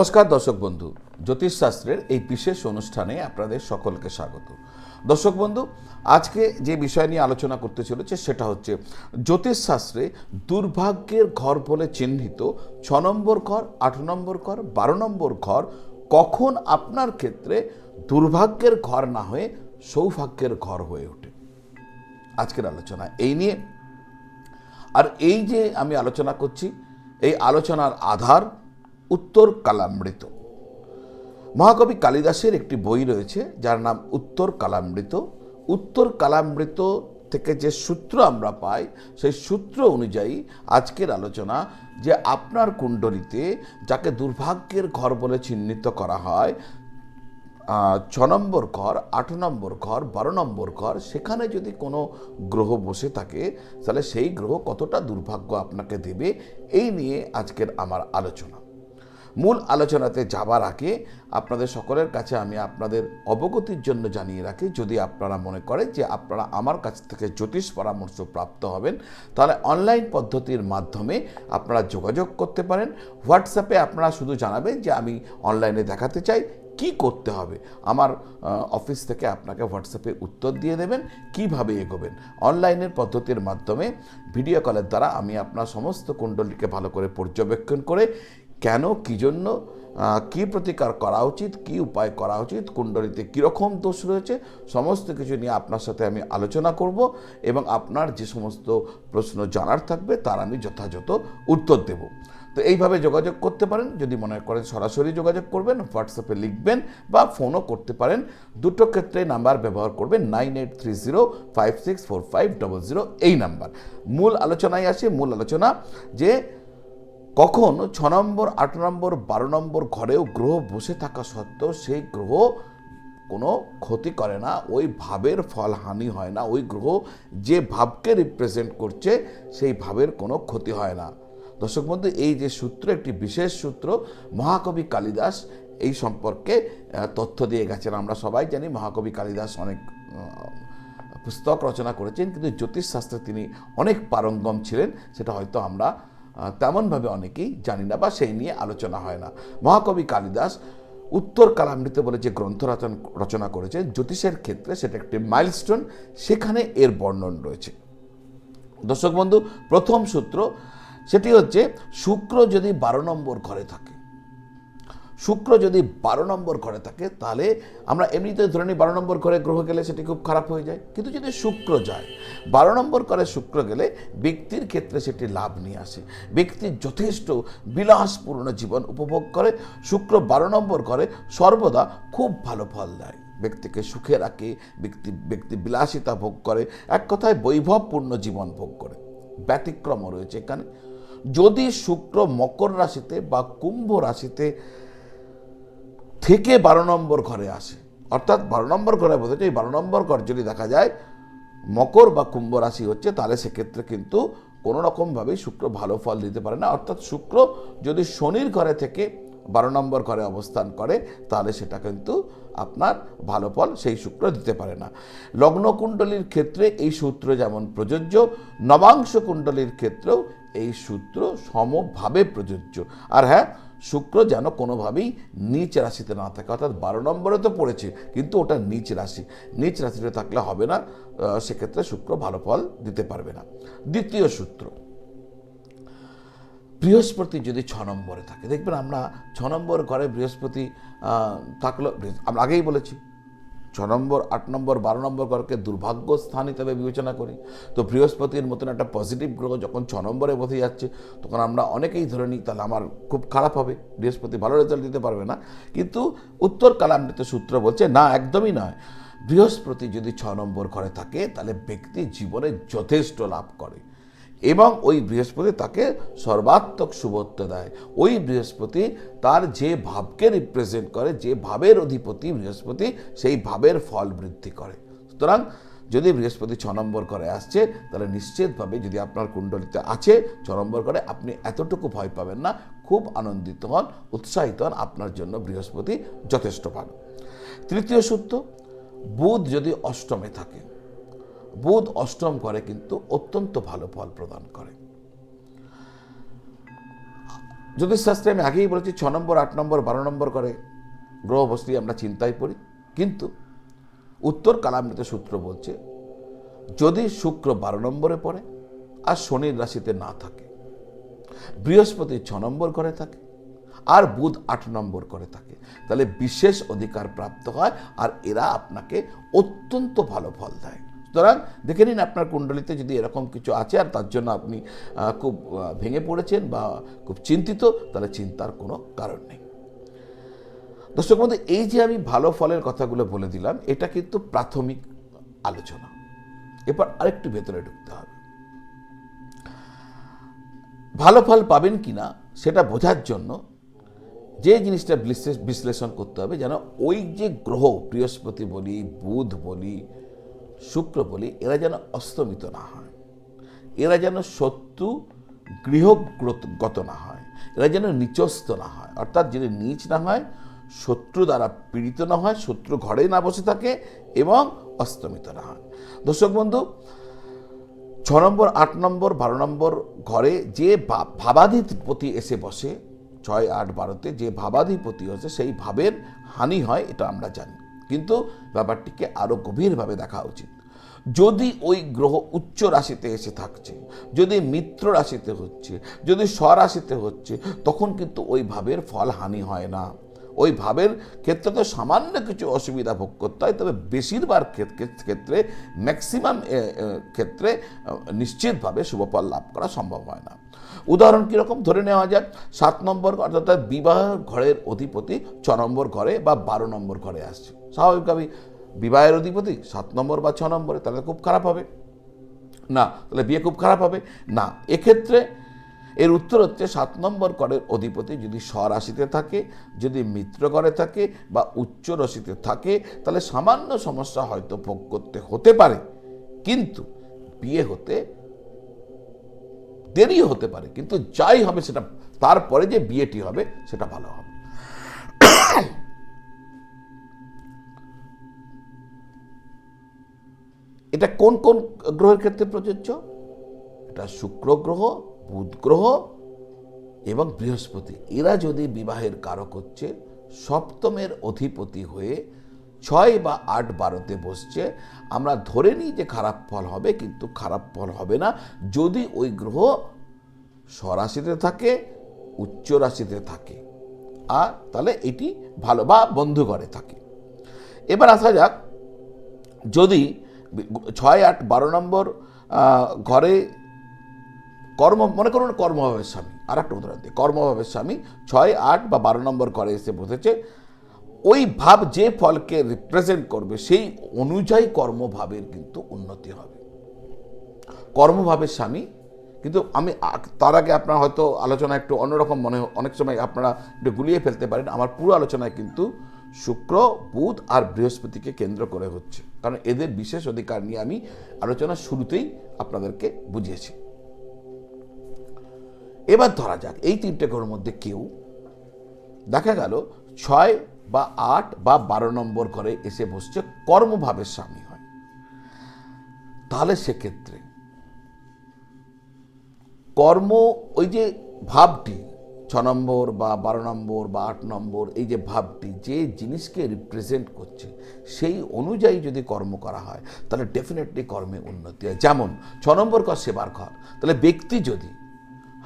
নমস্কার দর্শক বন্ধু, জ্যোতিষশাস্ত্রের এই বিশেষ অনুষ্ঠানে আপনাদের সকলকে স্বাগত। দর্শক বন্ধু, আজকে যে বিষয় নিয়ে আলোচনা করতে চলেছে সেটা হচ্ছে জ্যোতিষশাস্ত্রে দুর্ভাগ্যের ঘর বলে চিহ্নিত ছ নম্বর ঘর, আট নম্বর ঘর, বারো নম্বর ঘর কখন আপনার ক্ষেত্রে দুর্ভাগ্যের ঘর না হয়ে সৌভাগ্যের ঘর হয়ে ওঠে। আজকের আলোচনা এই নিয়ে। আর এই যে আমি আলোচনা করছি, এই আলোচনার আধার উত্তর কালামৃত। মহাকবি কালিদাসের একটি বই রয়েছে, যার নাম উত্তর কালামৃত। উত্তর কালামৃত থেকে যে সূত্র আমরা পাই, সেই সূত্র অনুযায়ী আজকের আলোচনা যে আপনার কুণ্ডলিতে যাকে দুর্ভাগ্যের ঘর বলে চিহ্নিত করা হয় ছ নম্বর ঘর, আট নম্বর ঘর, বারো নম্বর ঘর, সেখানে যদি কোনো গ্রহ বসে থাকে, তাহলে সেই গ্রহ কতটা দুর্ভাগ্য আপনাকে দেবে, এই নিয়ে আজকের আমার আলোচনা। মূল আলোচনাতে যাবার আগে আপনাদের সকলের কাছে আমি আপনাদের অবগতির জন্য জানিয়ে রাখি, যদি আপনারা মনে করেন যে আপনারা আমার কাছ থেকে জ্যোতিষ পরামর্শ প্রাপ্ত হবেন, তাহলে অনলাইন পদ্ধতির মাধ্যমে আপনারা যোগাযোগ করতে পারেন। হোয়াটসঅ্যাপে আপনারা শুধু জানাবেন যে আমি অনলাইনে দেখাতে চাই, কি করতে হবে? আমার অফিস থেকে আপনাকে হোয়াটসঅ্যাপে উত্তর দিয়ে দেবেন, কীভাবে এগোবেন? অনলাইনের পদ্ধতির মাধ্যমে ভিডিও কলের দ্বারা আমি আপনার সমস্ত কুণ্ডলীকে ভালো করে পর্যবেক্ষণ করে কেন, কী জন্য কী প্রতিকার করা উচিত, কী উপায় করা উচিত, কুণ্ডলিতে কীরকম দোষ রয়েছে, সমস্ত কিছু নিয়ে আপনার সাথে আমি আলোচনা করব এবং আপনার যে সমস্ত প্রশ্ন জানার থাকবে তার আমি যথাযথ উত্তর দেব। তো এইভাবে যোগাযোগ করতে পারেন, যদি মনে করেন সরাসরি যোগাযোগ করবেন হোয়াটসঅ্যাপে লিখবেন বা ফোনও করতে পারেন, দুটো ক্ষেত্রে নাম্বার ব্যবহার করবেন nine eight three zero five six four five double zero এই নাম্বার। মূল আলোচনায় আসে, মূল আলোচনা যে কখন? ছ নম্বর, আট নম্বর, বারো নম্বর ঘরেও গ্রহ বসে থাকা সত্ত্বেও সেই গ্রহ কোনো ক্ষতি করে না। ওই ভাবের ফল হানি হয় না। ওই গ্রহ যে ভাবকে রিপ্রেজেন্ট করছে, সেই ভাবের কোনো ক্ষতি হয় না। দর্শক বন্ধু, এই যে সূত্র, একটি বিশেষ সূত্র, মহাকবি কালিদাস এই সম্পর্কে তথ্য দিয়ে গেছেন। আমরা সবাই জানি মহাকবি কালিদাস অনেক পুস্তক রচনা করেছেন, কিন্তু জ্যোতিষশাস্ত্রে তিনি অনেক পারঙ্গম ছিলেন। সেটা হয়তো আমরা তেমনভাবে অনেকেই জানি না বা সেই নিয়ে আলোচনা হয় না। মহাকবি কালিদাস উত্তর কালামৃত বলে যে গ্রন্থ রচনা করেছে জ্যোতিষের ক্ষেত্রে সেটা একটি মাইলস্টোন সেখানে এর বর্ণন রয়েছে। দর্শক বন্ধু, প্রথম সূত্র সেটি হচ্ছে, শুক্র যদি বারো নম্বর ঘরে থাকে শুক্র যদি বারো নম্বর ঘরে থাকে, তাহলে আমরা এমনিতে ধরে নিই বারো নম্বর ঘরে গ্রহ গেলে সেটি খুব খারাপ হয়ে যায়। কিন্তু যদি শুক্র যায়, বারো নম্বর ঘরে শুক্র গেলে ব্যক্তির ক্ষেত্রে সেটি লাভ নিয়ে আসে। ব্যক্তি যথেষ্ট বিলাসপূর্ণ জীবন উপভোগ করে। শুক্র বারো নম্বর ঘরে সর্বদা খুব ভালো ফল দেয়। ব্যক্তিকে সুখে রাখে, ব্যক্তি ব্যক্তি বিলাসিতা ভোগ করে, এক কথায় বৈভবপূর্ণ জীবন ভোগ করে। ব্যতিক্রমও রয়েছে এখানে। যদি শুক্র মকর রাশিতে বা কুম্ভ রাশিতে থেকে বারো নম্বর ঘরে আসে। অর্থাৎ বারো নম্বর ঘরে বোঝাচ্ছে এই বারো নম্বর ঘর যদি দেখা যায়, মকর বা কুম্ভ রাশি হচ্ছে, তাহলে সেক্ষেত্রে কিন্তু কোনো রকমভাবেই শুক্র ভালো ফল দিতে পারে না। অর্থাৎ শুক্র যদি শনির ঘরে থেকে বারো নম্বর ঘরে অবস্থান করে, তাহলে সেটা কিন্তু আপনার ভালো ফল সেই শুক্র দিতে পারে না। লগ্ন কুণ্ডলীর ক্ষেত্রে এই সূত্র যেমন প্রযোজ্য, নবাংশ কুণ্ডলীর ক্ষেত্রেও এই সূত্র সমভাবে প্রযোজ্য। আর হ্যাঁ শুক্র যেন কোনোভাবেই নিচ রাশিতে না থাকে। অর্থাৎ বারো নম্বরে তো পড়েছে, কিন্তু ওটা নিচ রাশি। নিচ রাশিতে থাকলে হবে না সেক্ষেত্রে শুক্র ভালো ফল দিতে পারবে না। দ্বিতীয় সূত্র, বৃহস্পতি যদি ছ নম্বরে থাকে, দেখবেন আমরা ছ নম্বর ঘরে বৃহস্পতি থাকল, আমরা আগেই বলেছি ছ নম্বর, আট নম্বর, বারো নম্বর ঘরকে দুর্ভাগ্য স্থান হিসেবে বিবেচনা করি। তো বৃহস্পতির মতন একটা পজিটিভ গ্রহ যখন ছ নম্বরে বসে যাচ্ছে, তখন আমরা অনেকেই ধরে নিই, তাহলে আমার খুব খারাপ হবে, বৃহস্পতি ভালো রেজাল্ট দিতে পারবে না। কিন্তু উত্তর কালামৃত সূত্র বলছে, না, একদমই নয়। বৃহস্পতি যদি ছ নম্বর ঘরে থাকে, তাহলে ব্যক্তি জীবনে যথেষ্ট লাভ করে। এবং ওই বৃহস্পতি তাকে সর্বাত্মক শুভত্ব দেয়। ওই বৃহস্পতি তার যে ভাবকে রিপ্রেজেন্ট করে, যে ভাবের অধিপতি বৃহস্পতি, সেই ভাবের ফল বৃদ্ধি করে। সুতরাং যদি বৃহস্পতি ছ নম্বর করে আসছে, তাহলে নিশ্চিতভাবে যদি আপনার কুণ্ডলিতে আছে ছ নম্বর করে, আপনি এতটুকু ভয় পাবেন না। খুব আনন্দিত হন, উৎসাহিত হন, আপনার জন্য বৃহস্পতি যথেষ্ট ভালো তৃতীয় সূত্র, বুধ যদি অষ্টমে থাকে বুধ অষ্টম করে কিন্তু অত্যন্ত ভালো ফল প্রদান করে। জ্যোতিষশাস্ত্রে আমি আগেই বলেছি, ছ নম্বর, আট নম্বর, বারো নম্বর করে গ্রহ বস্তি আমরা চিন্তায় পড়ি। কিন্তু উত্তর কালামৃত সূত্র বলছে, যদি শুক্র বারো নম্বরে পড়ে আর শনির রাশিতে না থাকে, বৃহস্পতি ছ নম্বর করে থাকে আর বুধ আট নম্বর করে থাকে, তাহলে বিশেষ অধিকার প্রাপ্ত হয় আর এরা আপনাকে অত্যন্ত ভালো ফল দেয়। সুতরাং দেখে নিন আপনার কুণ্ডলিতে যদি এরকম কিছু আছে আর তার জন্য আপনি খুব ভেঙে পড়েছেন বা খুব চিন্তিত, তাহলে চিন্তার কোনো কারণ নেই। দর্শক বন্ধু, এই যে আমি ভালো ফলের কথাগুলো বলে দিলাম, এটা কিন্তু প্রাথমিক আলোচনা। এবার আরেকটু ভেতরে ঢুকতে হবে। ভালো ফল পাবেন কিনা সেটা বোঝার জন্য যে জিনিসটা বিশ্লেষণ করতে হবে, যেন ওই যে গ্রহ, বৃহস্পতি বলি, বুধ বলি শুক্র বলি, এরা যেন অস্তমিত না হয়। এরা যেন শত্রু গৃহগত না হয়। এরা যেন নিচস্ত না হয়। অর্থাৎ যদি নিচ না হয়, শত্রু দ্বারা পীড়িত না হয়, শত্রু ঘরে না বসে থাকে এবং অস্তমিত না হয়। দর্শক বন্ধু, ছ নম্বর, আট নম্বর, বারো নম্বর ঘরে যে ভাবাধিপতি এসে বসে, ছয়, আট, বারোতে যে ভাবাধিপতি হচ্ছে সেই ভাবের হানি হয়, এটা আমরা জানি। কিন্তু ব্যাপারটিকে আরও গভীরভাবে দেখা উচিত। যদি ওই গ্রহ উচ্চ রাশিতে এসে থাকছে, যদি মিত্র রাশিতে হচ্ছে, যদি স্বরাশিতে হচ্ছে, তখন কিন্তু ওই ভাবের ফল হানি হয় না। ওই ভাবের ক্ষেত্রে তো সামান্য কিছু অসুবিধা ভোগ করতে হয়, তবে বেশিরভাগ ক্ষেত- ক্ষেত্রে ম্যাক্সিমাম ক্ষেত্রে নিশ্চিতভাবে শুভফল লাভ করা সম্ভব হয় না। উদাহরণ কীরকম ধরে নেওয়া যাক, সাত নম্বর অর্থাৎ বিবাহ ঘরের অধিপতি ছ নম্বর ঘরে বা বারো নম্বর ঘরে আসছে। স্বাভাবিকভাবেই বিবাহের অধিপতি, সাত নম্বর বা ছ নম্বরে, তাহলে খুব খারাপ হবে। না, তাহলে বিয়ে খুব খারাপ হবে। না, এক্ষেত্রে এর উত্তর হচ্ছে সাত নম্বর করের অধিপতি যদি স্বরাশিতে থাকে, যদি মিত্র করে থাকে বা উচ্চ রাশিতে থাকে, তাহলে সামান্য সমস্যা হয়তো ভোগ করতে হতে পারে। কিন্তু বিয়ে হতে দেরি হতে পারে। কিন্তু যাই হবে সেটা, তারপরে যে বিয়েটি হবে, সেটা ভালো হবে। এটা কোন কোন গ্রহের ক্ষেত্রে প্রযোজ্য? এটা শুক্র গ্রহ, বুধ গ্রহ এবং বৃহস্পতি। এরা যদি বিবাহের কারক হচ্ছে, সপ্তমের অধিপতি হয়ে ছয় বা আট বারোতে বসছে, আমরা ধরে নিই যে খারাপ ফল হবে, কিন্তু খারাপ ফল হবে না। যদি ওই গ্রহ স্বরাশিতে থাকে, উচ্চ রাশিতে থাকে, আর তাহলে এটি ভালো বা বন্ধু ঘরে থাকে। এবার আসা যাক, যদি ছয় আট বারো নম্বর ঘরে কর্ম, মনে করুন কর্মভাবের স্বামী আর একটা উদাহরণ দিই কর্মভাবের স্বামী ছয় আট বা বারো নম্বর ঘরে এসে বসেছে, ওই ভাব যে ফলকে রিপ্রেজেন্ট করবে, সেই অনুযায়ী কর্মভাবের কিন্তু উন্নতি হবে। কর্মভাবের স্বামী, কিন্তু আমি তার আগে আপনার হয়তো আলোচনা একটু অন্যরকম মনে অনেক সময় আপনারা একটু গুলিয়ে ফেলতে পারেন, আমার পুরো আলোচনায় কিন্তু শুক্র, বুধ আর বৃহস্পতিকে কেন্দ্র করে হচ্ছে। কারণ এদের বিশেষ অধিকার নিয়ে আমি আলোচনা শুরুতেই আপনাদেরকে বুঝিয়েছি। এবার ধরা যাক, এই তিনটে গ্রহের মধ্যে কেউ, দেখা গেল ছয় বা আট বা বারো নম্বর ঘরে এসে বসছে, কর্মভাবের স্বামী হয়। তাহলে সেক্ষেত্রে কর্ম, ওই যে ভাবটি ছ নম্বর বা বারো নম্বর বা আট নম্বর, এই যে ভাবটি, যে জিনিসকে রিপ্রেজেন্ট করছে, সেই অনুযায়ী যদি কর্ম করা হয়, তাহলে ডেফিনেটলি কর্মে উন্নতি হয়। যেমন, ছ নম্বর কর সেবার ঘর। তাহলে ব্যক্তি যদি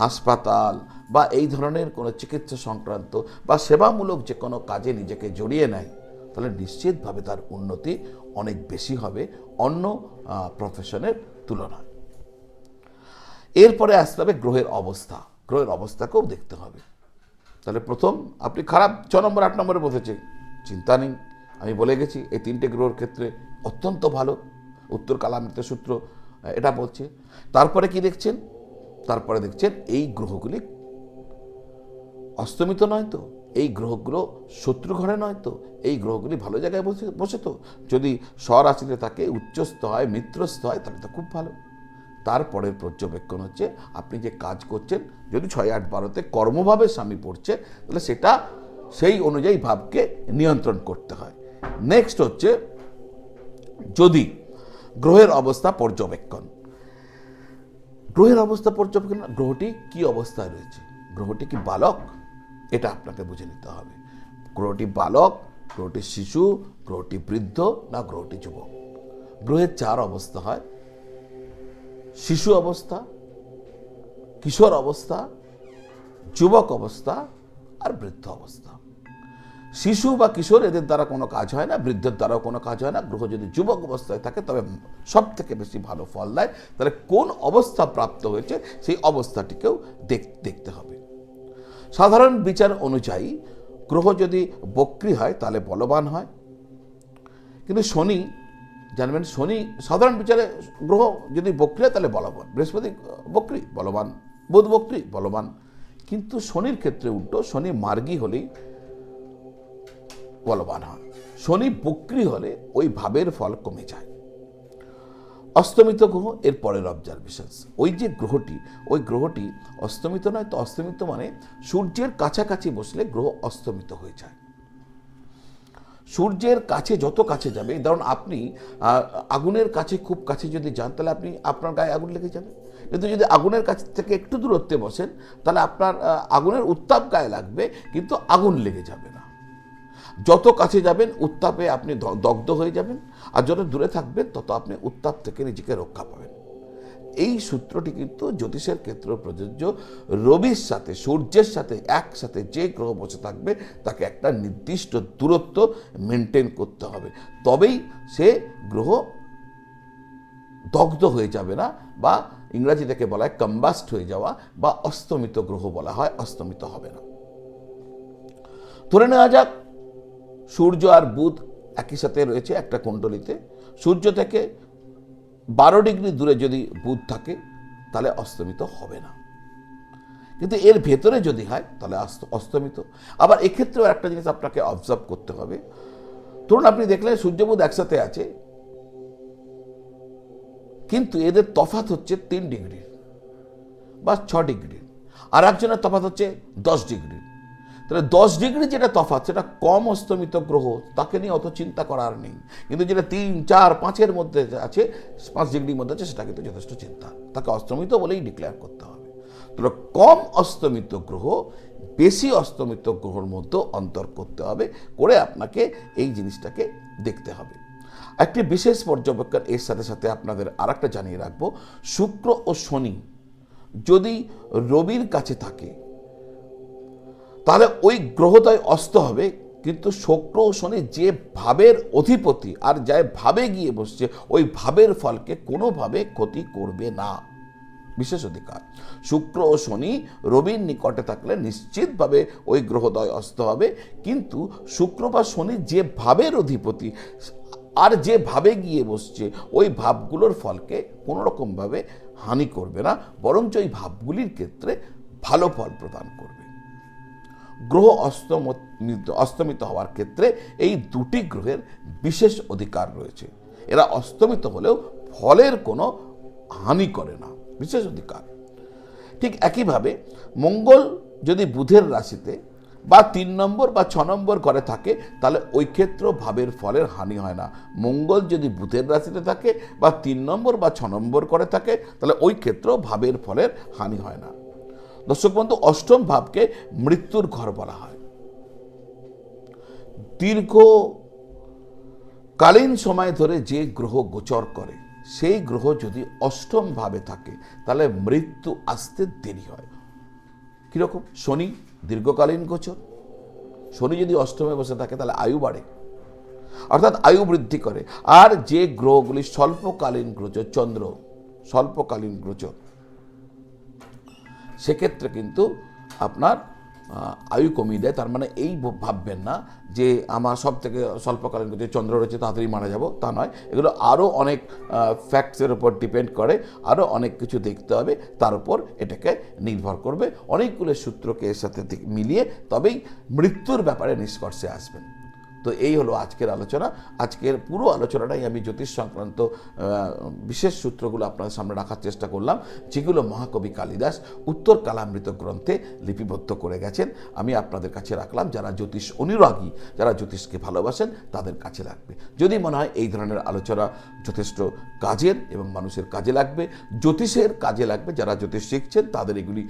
হাসপাতাল বা এই ধরনের কোনো চিকিৎসা সংক্রান্ত বা সেবামূলক যে কোনো কাজে নিজেকে জড়িয়ে নেয়, তাহলে নিশ্চিতভাবে তার উন্নতি অনেক বেশি হবে অন্য প্রফেশনের তুলনায়। এরপরে আসতে হবে গ্রহের অবস্থা। গ্রহের অবস্থাকেও দেখতে হবে। তাহলে প্রথম আপনি খারাপ, ছ নম্বর, আট নম্বরে বসেছে, চিন্তা নেই, আমি বলে গেছি, এই তিনটে গ্রহের ক্ষেত্রে অত্যন্ত ভালো, উত্তর কালামৃত সূত্র এটা বলছে। তারপরে কি দেখছেন? তারপরে দেখছেন এই গ্রহগুলি অস্তমিত নয় তো, এই গ্রহগুলো শত্রু ঘরে নয় তো, এই গ্রহগুলি ভালো জায়গায় বসে বসে তো। যদি স্বরাশিতে থাকে, উচ্চস্থ হয়, মিত্রস্থ হয়, তাহলে তো খুব ভালো। তারপরের পর্যবেক্ষণ হচ্ছে আপনি যে কাজ করছেন, যদি ছয় আট বারোতে কর্মভাবে স্বামী পড়ছে, তাহলে সেটা সেই অনুযায়ী ভাবকে নিয়ন্ত্রণ করতে হয়। নেক্সট হচ্ছে যদি গ্রহের অবস্থা পর্যবেক্ষণ। গ্রহের অবস্থা পর্যবেক্ষণ গ্রহটি কি অবস্থায় রয়েছে? গ্রহটি কি বালক? এটা আপনাকে বুঝে নিতে হবে। গ্রহটি বালক, গ্রহটি শিশু, গ্রহটি বৃদ্ধ না গ্রহটি যুবক? গ্রহের চার অবস্থা হয়। শিশু অবস্থা, কিশোর অবস্থা, যুবক অবস্থা আর বৃদ্ধ অবস্থা। শিশু বা কিশোর এদের দ্বারা কোনো কাজ হয় না, বৃদ্ধের দ্বারাও কোনো কাজ হয় না। গ্রহ যদি যুবক অবস্থায় থাকে, তবে সব থেকে বেশি ভালো ফল দেয়। তাহলে কোন অবস্থা প্রাপ্ত হয়েছে, সেই অবস্থাটিকেও দেখ- দেখতে হবে। সাধারণ বিচার অনুযায়ী গ্রহ যদি বক্রি হয়, তাহলে বলবান হয়। কিন্তু শনি জানবেন শনি সাধারণ বিচারে গ্রহ যদি বক্রি হয় তাহলে বলবান। বৃহস্পতি, বক্রি, বলবান। বুধ, বক্রি, বলবান। কিন্তু শনির ক্ষেত্রে উল্টো, শনি মার্গী হলেই বলবান হয়। শনি বক্রি হলে ওই ভাবের ফল কমে যায়। অস্তমিত গ্রহ এর পরের অবজারভেশন ওই যে গ্রহটি, ওই গ্রহটি অস্তমিত নয় তো অস্তমিত মানে সূর্যের কাছাকাছি বসলে গ্রহ অস্তমিত হয়ে যায়। সূর্যের কাছে যত কাছে যাবে, ধরুন আপনি আগুনের কাছে খুব কাছে যদি যান, তাহলে আপনি আপনার গায়ে আগুন লেগে যাবে। কিন্তু যদি আগুনের কাছ থেকে একটু দূরত্বে বসেন, তাহলে আপনার আগুনের উত্তাপ গায়ে লাগবে, কিন্তু আগুন লেগে যাবে না। যত কাছে যাবেন, উত্তাপে আপনি দগ্ধ হয়ে যাবেন, আর যত দূরে থাকবেন, তত আপনি উত্তাপ থেকে নিজেকে রক্ষা পাবেন। এই সূত্রটি কিন্তু জ্যোতিষের ক্ষেত্রে প্রযোজ্য। রবির সাথে, সূর্যের সাথে, একসাথে যে গ্রহ বসে থাকবে, তাকে একটা নির্দিষ্ট দূরত্ব মেনটেন করতে হবে। তবেই সে গ্রহ দগ্ধ হয়ে যাবে না বা ইংরাজি থেকে বলা হয় কম্বাস্ট হয়ে যাওয়া বা অস্তমিত গ্রহ বলা হয়, অস্তমিত হবে না। ধরে নেওয়া যাক, সূর্য আর বুধ একই সাথে রয়েছে একটা কুণ্ডলিতে। সূর্য থেকে বারো ডিগ্রি দূরে যদি বুধ থাকে, তাহলে অস্তমিত হবে না। কিন্তু এর ভেতরে যদি হয়, তাহলে অস্তমিত। আবার এক্ষেত্রেও একটা জিনিস আপনাকে অবজার্ভ করতে হবে। ধরুন আপনি দেখলেন সূর্য বুধ একসাথে আছে, কিন্তু এদের তফাত হচ্ছে তিন ডিগ্রি বা ছ ডিগ্রি। আর একজনের তফাত হচ্ছে দশ ডিগ্রি। তাহলে দশ ডিগ্রি যেটা তফাৎ, সেটা কম অস্তমিত গ্রহ, তাকে নিয়ে অত চিন্তা করার নেই। কিন্তু যেটা তিন, চার, পাঁচের মধ্যে আছে, পাঁচ ডিগ্রির মধ্যে আছে, সেটা কিন্তু যথেষ্ট চিন্তা। তাকে অস্তমিত বলেই ডিক্লেয়ার করতে হবে। তাহলে কম অস্তমিত গ্রহ, বেশি অস্তমিত গ্রহর মধ্যে অন্তর করতে হবে, করে আপনাকে এই জিনিসটাকে দেখতে হবে। একটি বিশেষ পর্যবেক্ষণ এর সাথে সাথে আপনাদের আর জানিয়ে রাখব। শুক্র ও শনি যদি রবির কাছে থাকে তাহলে ওই গ্রহদয় অস্ত হবে, কিন্তু শুক্র ও শনি যে ভাবের অধিপতি আর যায় ভাবে গিয়ে বসছে, ওই ভাবের ফলকে কোনোভাবে ক্ষতি করবে না। বিশেষ অধিকার। শুক্র ও শনি রবির নিকটে থাকলে নিশ্চিতভাবে ওই গ্রহদয় অস্ত হবে, কিন্তু শুক্র বা শনি যে ভাবের অধিপতি আর যে ভাবে গিয়ে বসছে, ওই ভাবগুলোর ফলকে কোনো রকমভাবে হানি করবে না, বরঞ্চ ওই ভাবগুলির ক্ষেত্রে ভালো ফল প্রদান করবে। গ্রহ অস্তমিত অস্তমিত হওয়ার ক্ষেত্রে এই দুটি গ্রহের বিশেষ অধিকার রয়েছে। এরা অস্তমিত হলেও ফলের কোনো হানি করে না, বিশেষ অধিকার। ঠিক একইভাবে মঙ্গল যদি বুধের রাশিতে বা তিন নম্বর বা ছ নম্বর ঘরে থাকে, তাহলে ওই ক্ষেত্র ভাবের ফলের হানি হয় না। মঙ্গল যদি বুধের রাশিতে থাকে বা তিন নম্বর বা ছ নম্বর করে থাকে, তাহলে ওই ক্ষেত্র ভাবের ফলের হানি হয় না। দর্শক বন্ধু অষ্টম ভাবকে মৃত্যুর ঘর বলা হয়। দীর্ঘ কালীন সময় ধরে যে গ্রহ গোচর করে, সেই গ্রহ যদি অষ্টম ভাবে থাকে, তাহলে মৃত্যু আসতে দেরি হয়। কীরকম শনি দীর্ঘকালীন গোচর। শনি যদি অষ্টমে বসে থাকে, তাহলে আয়ু বাড়ে। অর্থাৎ আয়ু বৃদ্ধি করে। আর যে গ্রহগুলি স্বল্পকালীন গোচর, চন্দ্র, স্বল্পকালীন গোচর সেক্ষেত্রে কিন্তু আপনার আয়ু কমিয়ে দেয়। তার মানে এই ভাববেন না যে আমার সব থেকে স্বল্পকালীন যে চন্দ্র রয়েছে, তাড়াতাড়ি মারা যাব। তা নয়। এগুলো আরও অনেক ফ্যাক্টসের উপর ডিপেন্ড করে, আরও অনেক কিছু দেখতে হবে। তার উপর এটাকে নির্ভর করবে। অনেকগুলো সূত্রকে এর সাথে মিলিয়ে তবেই মৃত্যুর ব্যাপারে নিষ্কর্ষে আসবেন। তো এই হলো আজকের আলোচনা। আজকের পুরো আলোচনাটাই আমি জ্যোতিষ সংক্রান্ত বিশেষ সূত্রগুলো আপনাদের সামনে রাখার চেষ্টা করলাম, যেগুলো মহাকবি কালিদাস উত্তর কালামৃত গ্রন্থে লিপিবদ্ধ করে গেছেন। আমি আপনাদের কাছে রাখলাম, যারা জ্যোতিষ অনুরাগী, যারা জ্যোতিষকে ভালোবাসেন, তাদের কাছে লাগবে। যদি মনে হয় এই ধরনের আলোচনা যথেষ্ট কাজের এবং মানুষের কাজে লাগবে, জ্যোতিষের কাজে লাগবে, যারা জ্যোতিষ শিখছেন, তাদের এগুলি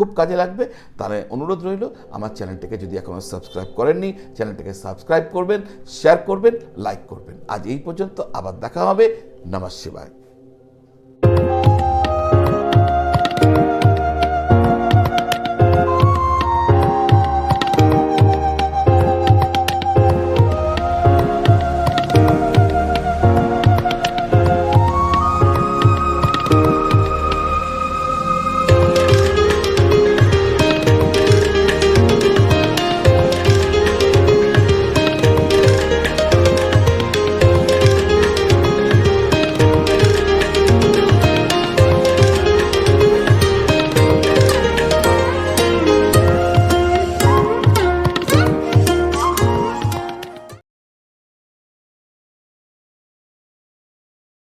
খুব কাজে লাগবে, তাহলে অনুরোধ রইল, আমার চ্যানেলটিকে যদি এখনও সাবস্ক্রাইব করেননি, চ্যানেলটিকে সাবস্ক্রাইব করবেন, শেয়ার করবেন, লাইক করবেন। আজ এই পর্যন্ত আবার দেখা হবে, নমস্কার শিবায়